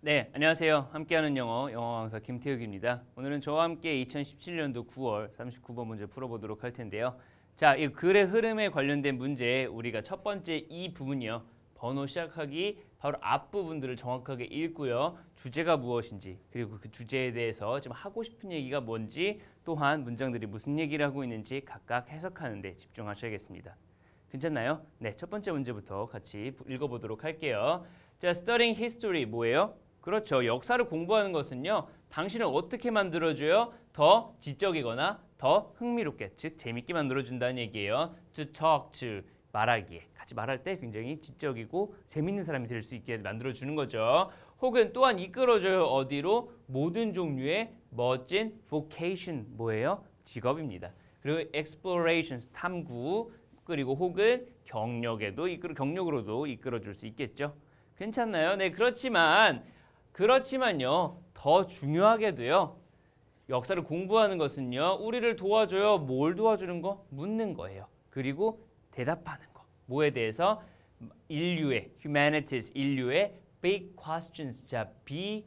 네, 안녕하세요. 함께하는 영어 영어 강사 김태욱입니다. 오늘은 저와 함께 2017년도 9월 39번 문제 풀어보도록 할 텐데요. 자, 이 글의 흐름에 관련된 문제 우리가 첫 번째 이 부분이요. 번호 시작하기 바로 앞 부분들을 정확하게 읽고요. 주제가 무엇인지 그리고 그 주제에 대해서 지금 하고 싶은 얘기가 뭔지 또한 문장들이 무슨 얘기를 하고 있는지 각각 해석하는 데 집중하셔야겠습니다. 괜찮나요? 네, 첫 번째 문제부터 같이 읽어보도록 할게요. 자, studying history 뭐예요? 그렇죠. 역사를 공부하는 것은요. 당신을 어떻게 만들어줘요? 더 지적이거나 더 흥미롭게, 즉 재밌게 만들어준다는 얘기예요. To talk to, 말하기에. 같이 말할 때 굉장히 지적이고 재밌는 사람이 될 수 있게 만들어주는 거죠. 혹은 또한 이끌어줘요. 어디로? 모든 종류의 멋진 vocation 뭐예요? 직업입니다. 그리고 explorations 탐구 그리고 혹은 경력에도 이끌어 경력으로도 이끌어 줄 수 있겠죠. 괜찮나요? 네, 그렇지만 그렇지만요. 더 중요하게도요. 역사를 공부하는 것은요. 우리를 도와줘요. 뭘 도와주는 거? 묻는 거예요. 그리고 대답하는 거. 뭐에 대해서 인류의 humanities 인류의 big questions. 자, B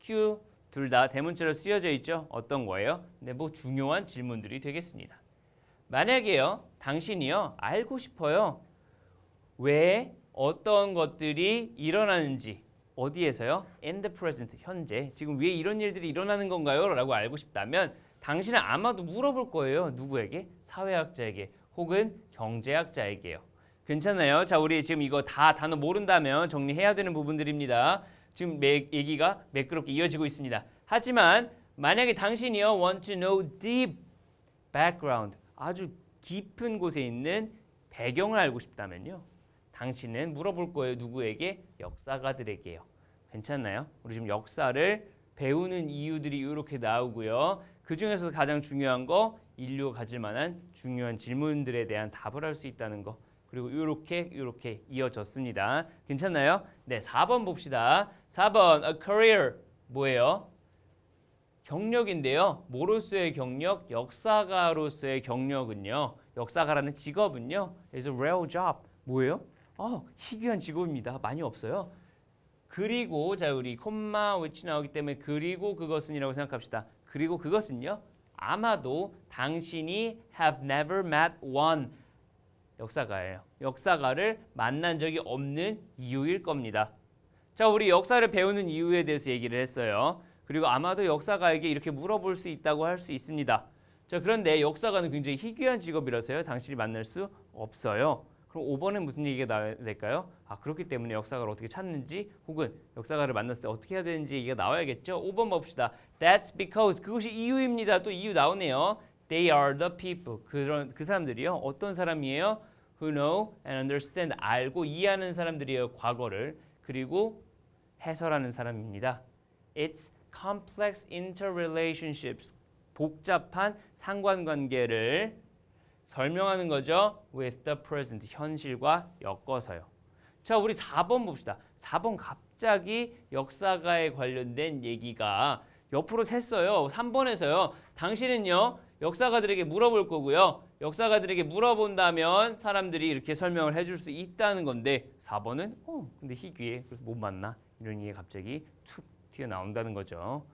Q 둘 다 대문자로 쓰여져 있죠. 어떤 거예요? 네, 뭐 중요한 질문들이 되겠습니다. 만약에요, 당신이요, 알고 싶어요. 왜 어떤 것들이 일어나는지 어디에서요? In the present, 현재. 지금 왜 이런 일들이 일어나는 건가요? 라고 알고 싶다면 당신은 아마도 물어볼 거예요. 누구에게? 사회학자에게 혹은 경제학자에게요. 괜찮아요? 자, 우리 지금 이거 다 단어 모른다면 정리해야 되는 부분들입니다. 지금 매, 얘기가 매끄럽게 이어지고 있습니다. 하지만 만약에 당신이요 want to know deep background 아주 깊은 곳에 있는 배경을 알고 싶다면요. 당신은 물어볼 거예요. 누구에게? 역사가들에게요. 괜찮나요? 우리 지금 역사를 배우는 이유들이 이렇게 나오고요. 그 중에서 가장 중요한 거 인류가 가질 만한 중요한 질문들에 대한 답을 할 수 있다는 거. 그리고 이렇게 이렇게 이어졌습니다. 괜찮나요? 네, 4번 봅시다. 4번 a career 뭐예요? 경력인데요. 뭐로서의 경력? 역사가로서의 경력은요. 역사가라는 직업은요. is a rare job. 뭐예요? 어, 희귀한 직업입니다. 많이 없어요. 그리고 자 우리 콤마 which 나오기 때문에 그리고 그것은이라고 생각합시다. 그리고 그것은요. 아마도 당신이 have never met one 역사가예요. 역사가를 만난 적이 없는 이유일 겁니다. 자, 우리 역사를 배우는 이유에 대해서 얘기를 했어요. 그리고 아마도 역사가에게 이렇게 물어볼 수 있다고 할 수 있습니다. 자, 그런데 역사가는 굉장히 희귀한 직업이라서요. 당신이 만날 수 없어요. 그럼 5번엔 무슨 얘기가 나와야 될까요? 아, 그렇기 때문에 역사가를 어떻게 찾는지 혹은 역사가를 만났을 때 어떻게 해야 되는지 얘기가 나와야겠죠. 5번 봅시다. That's because 그것이 이유입니다. 또 이유 나오네요. They are the people. 그런 그 사람들이요. 어떤 사람이에요? Who know and understand. 알고 이해하는 사람들이에요. 과거를. 그리고 해설하는 사람입니다. It's complex interrelationships. 복잡한 상관관계를 설명하는 거죠. With the present. 현실과 엮어서요. 자, 우리 4번 봅시다. 4번 갑자기 역사가에 관련된 얘기가 옆으로 샜어요. 3번에서요. 당신은요. 역사가들에게 물어볼 거고요. 역사가들에게 물어본다면 사람들이 이렇게 설명을 해줄 수 있다는 건데 4번은 어 근데 희귀해 그래서 못 만나 이런 얘기 갑자기 툭 튀어나온다는 거죠.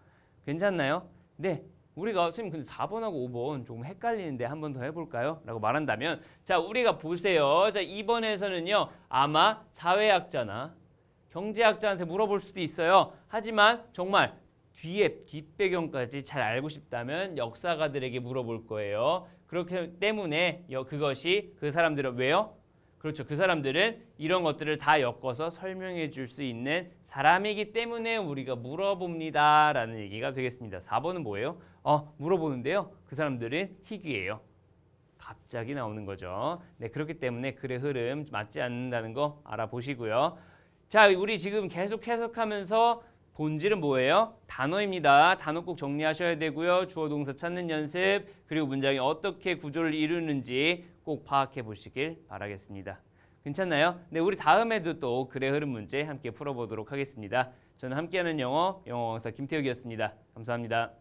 괜찮나요? 네. 우리가 선생님 근데 4번하고 5번 조금 헷갈리는데 한 번 더 해볼까요? 라고 말한다면 자 우리가 보세요. 자 2번에서는요 아마 사회학자나 경제학자한테 물어볼 수도 있어요. 하지만 정말 뒤에 뒷배경까지 잘 알고 싶다면 역사가들에게 물어볼 거예요. 그렇기 때문에 여- 그것이 그 사람들은 왜요? 그렇죠. 그 사람들은 이런 것들을 다 엮어서 설명해 줄 수 있는 사람이기 때문에 우리가 물어봅니다 라는 얘기가 되겠습니다. 4번은 뭐예요? 어, 물어보는데요. 그 사람들은 희귀해요. 갑자기 나오는 거죠. 네, 그렇기 때문에 글의 흐름 맞지 않는다는 거 알아보시고요. 자, 우리 지금 계속 해석하면서 본질은 뭐예요? 단어입니다. 단어 꼭 정리하셔야 되고요. 주어 동사 찾는 연습 그리고 문장이 어떻게 구조를 이루는지 꼭 파악해 보시길 바라겠습니다. 괜찮나요? 네, 우리 다음에도 또 글의 흐름 문제 함께 풀어보도록 하겠습니다. 저는 함께하는 영어 영어 강사 김태욱이었습니다. 감사합니다.